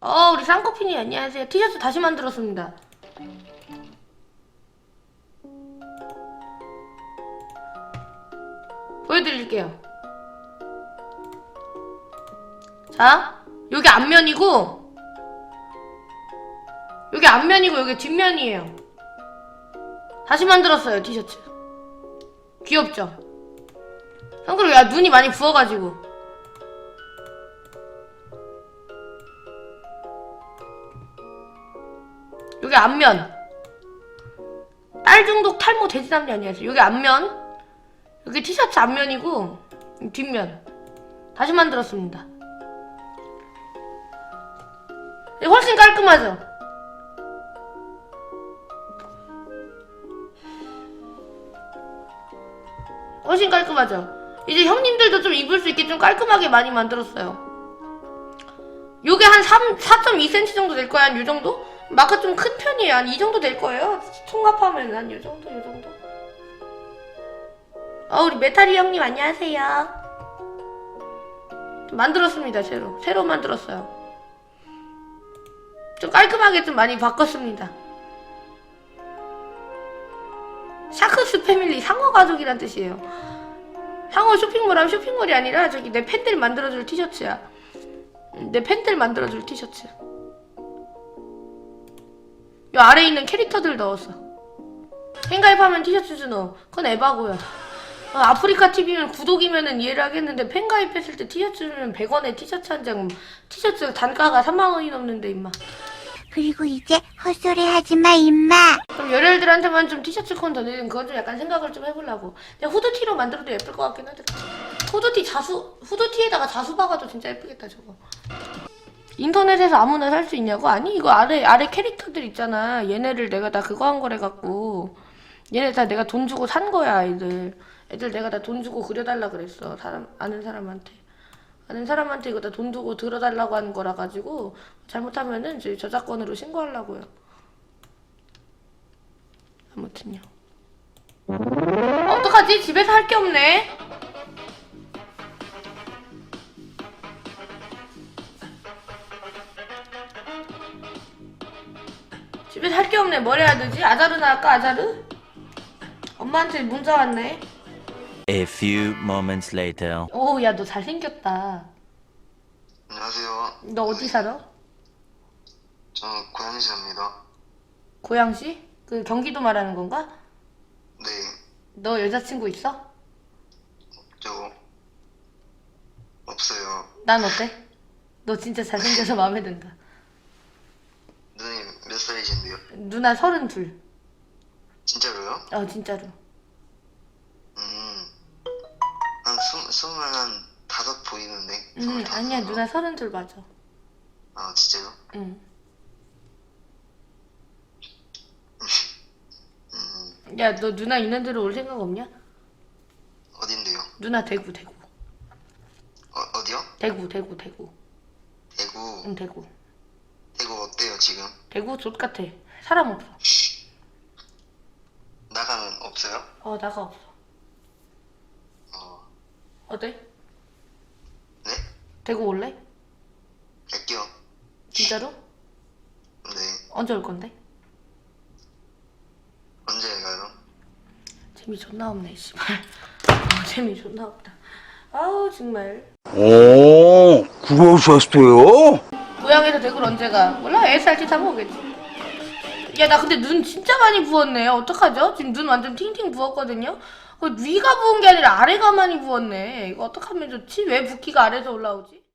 어, 우리 쌍꺼핀이 안녕하세요. 티셔츠 다시 만들었습니다. 보여드릴게요. 자, 여기 앞면이고, 여기 앞면이고, 여기 뒷면이에요. 다시 만들었어요, 티셔츠. 귀엽죠? 형, 그리고 야, 눈이 많이 부어가지고. 여기 앞면. 딸 중독 탈모 돼지남녀 아니었어요. 여기 앞면. 여기 티셔츠 앞면이고 뒷면. 다시 만들었습니다. 훨씬 깔끔하죠? 훨씬 깔끔하죠? 이제 형님들도 좀 입을 수 있게 좀 깔끔하게 많이 만들었어요. 요게 한 3, 4.2cm 정도 될 거야, 한 요 정도? 마카 좀큰 편이에요. 한 이 정도 될 거예요. 총합하면 한요 정도, 요 정도. 어, 우리 메타리 형님 안녕하세요. 좀 만들었습니다, 새로. 새로 만들었어요. 좀 깔끔하게 좀 많이 바꿨습니다. 샤크스 패밀리 상어 가족이란 뜻이에요. 상어 쇼핑몰 하면 쇼핑몰이 아니라 저기 내 팬들 만들어줄 티셔츠야. 내 팬들 만들어줄 티셔츠. 요 아래에 있는 캐릭터들 넣었어. 팬가입하면 티셔츠 주노. 그건 에바고요. 어, 아프리카 TV면 구독이면은 이해를 하겠는데 팬가입했을 때 티셔츠 주면 100원에 티셔츠 한 장. 티셔츠 단가가 3만 원이 넘는데 임마. 그리고 이제 헛소리 하지 마, 임마. 그럼 열혈들한테만 좀 티셔츠 콘 던지는 그건 좀 약간 생각을 좀 해보려고. 그냥 후드티로 만들어도 예쁠 것 같긴 하더라. 후드티 자수 후드티에다가 자수 박아도 진짜 예쁘겠다 저거. 인터넷에서 아무나 살 수 있냐고? 아니 이거 아래 아래 캐릭터들 있잖아. 얘네를 내가 다 그거 한 거래 갖고 얘네 다 내가 돈 주고 산 거야 애들. 애들 내가 다 돈 주고 그려달라 그랬어. 사람 아는 사람한테. 아는 사람한테 이거 다 돈 주고 들어달라고 하는 거라 가지고 잘못하면은 저희 저작권으로 신고하려고요. 아무튼요. 어, 어떡하지? 집에서 할 게 없네. 집에서 할 게 없네. 뭘 해야 되지? 아자르나 할까? 아자르? 엄마한테 문자 왔네. A few moments later. 오, 야, 너 잘생겼다. 안녕하세요. 너 어디 살아? 저는 고양시 삽니다. 고양시? 그 경기도 말하는 건가? 네, 너 여자친구 있어? 저 없어요. 난 어때? 너 진짜 잘생겨서 마음에 든다. 누나 서른 둘. 진짜로요? 어, 진짜로. 음, 한 스, 스물 한 다섯 보이는데. 스물다섯. 음, 아니야, 누나 서른 둘 맞아. 아 진짜요? 응. 음, 야, 너 누나 있는 데로 올 생각 없냐? 어딘데요? 누나 대구, 대구. 어, 어디요? 대구, 대구, 대구. 대구. 응, 대구. 지금? 대구 족 같아. 사람 없어. 나가는 없어요? 어, 나가 없어. 어, 어때? 네? 대구 올래? 갈게요. 진짜로? 네, 언제 올 건데? 언제 가요? 재미 존나 없네, 씨발. 어, 재미 존나 없다. 아우, 정말. 오, 그러셨어요? 고향에서 대구를 언제 가? 몰라, SRT 타고 오겠지. 야, 나 근데 눈 진짜 많이 부었네. 어떡하죠? 지금 눈 완전 팅팅 부었거든요? 그 위가 부은 게 아니라 아래가 많이 부었네. 이거 어떡하면 좋지? 왜 붓기가 아래서 올라오지?